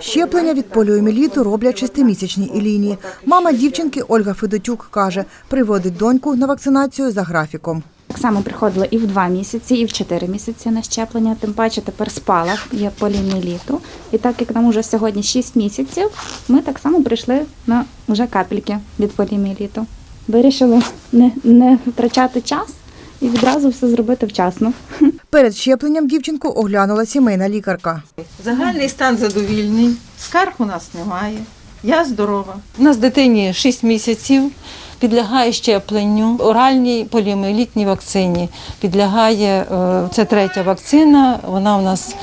Щеплення від поліоміеліту роблять шестимісячній Іліні. Мама дівчинки Ольга Федотюк каже, приводить доньку на вакцинацію за графіком. Так само приходила і в два місяці, і в чотири місяці на щеплення. Тим паче тепер спалах є поліоміеліту. І так як нам уже сьогодні 6 місяців, ми так само прийшли на вже капельки від поліоміеліту. Вирішили не, не втрачати час і відразу все зробити вчасно. Перед щепленням дівчинку оглянула сімейна лікарка. Загальний стан задовільний, скарг у нас немає. Я здорова. У нас дитині 6 місяців, підлягає щепленню, оральній поліоміелітній вакцині. Підлягає, е, це третя вакцина, вона у нас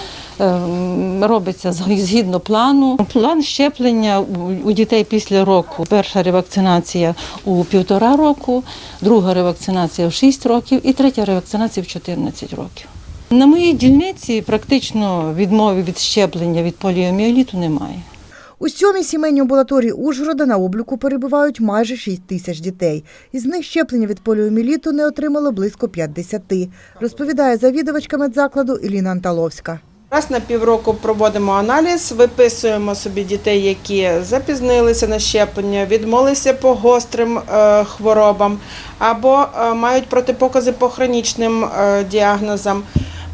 робиться згідно плану. План щеплення у- дітей після року. Перша ревакцинація у півтора року, друга ревакцинація в 6 років і третя ревакцинація в 14 років. На моїй дільниці практично відмови від щеплення від поліоміеліту немає. У сьомій сімейній амбулаторії Ужгорода на обліку перебувають майже 6 тисяч дітей. Із них щеплення від поліоміеліту не отримало близько 50, розповідає завідувачка медзакладу Іліна Анталовська. Раз на півроку проводимо аналіз, виписуємо собі дітей, які запізнилися на щеплення, відмолилися по гострим е, хворобам або е, мають протипокази по хронічним е, діагнозам.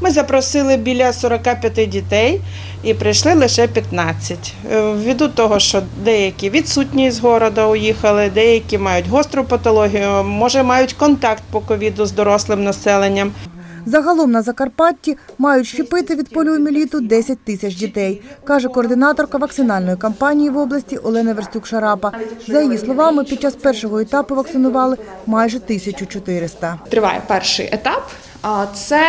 Ми запросили біля 45 дітей і прийшли лише 15. Е, Ввиду того, що деякі відсутні з города уїхали, деякі мають гостру патологію, може мають контакт по ковіду з дорослим населенням. Загалом на Закарпатті мають щепити від поліоміліту 10 тисяч дітей, каже координаторка вакцинальної кампанії в області Олена Верстюк-Шарапа. За її словами, під час першого етапу вакцинували майже 1400. триває перший етап. Це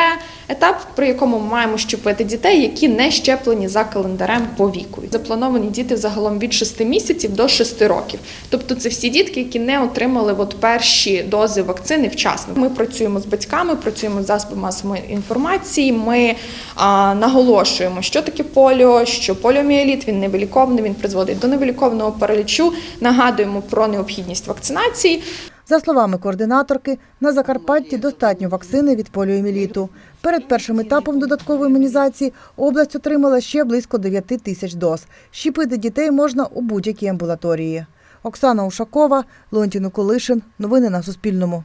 етап, при якому ми маємо щепити дітей, які не щеплені за календарем по віку. Заплановані діти загалом від 6 місяців до 6 років. Тобто це всі дітки, які не отримали от перші дози вакцини вчасно. Ми працюємо з батьками, працюємо з засобами масової інформації. Ми а, наголошуємо, що таке поліо, що поліоміеліт він невиліковний, він призводить до невиліковного паралічу. Нагадуємо про необхідність вакцинації. За словами координаторки, на Закарпатті достатньо вакцини від поліоміліту. Перед першим етапом додаткової імунізації область отримала ще близько 9 тисяч доз. Щепити дітей можна у будь-якій амбулаторії. Оксана Ушакова, Леонтій Колишин. Новини на Суспільному.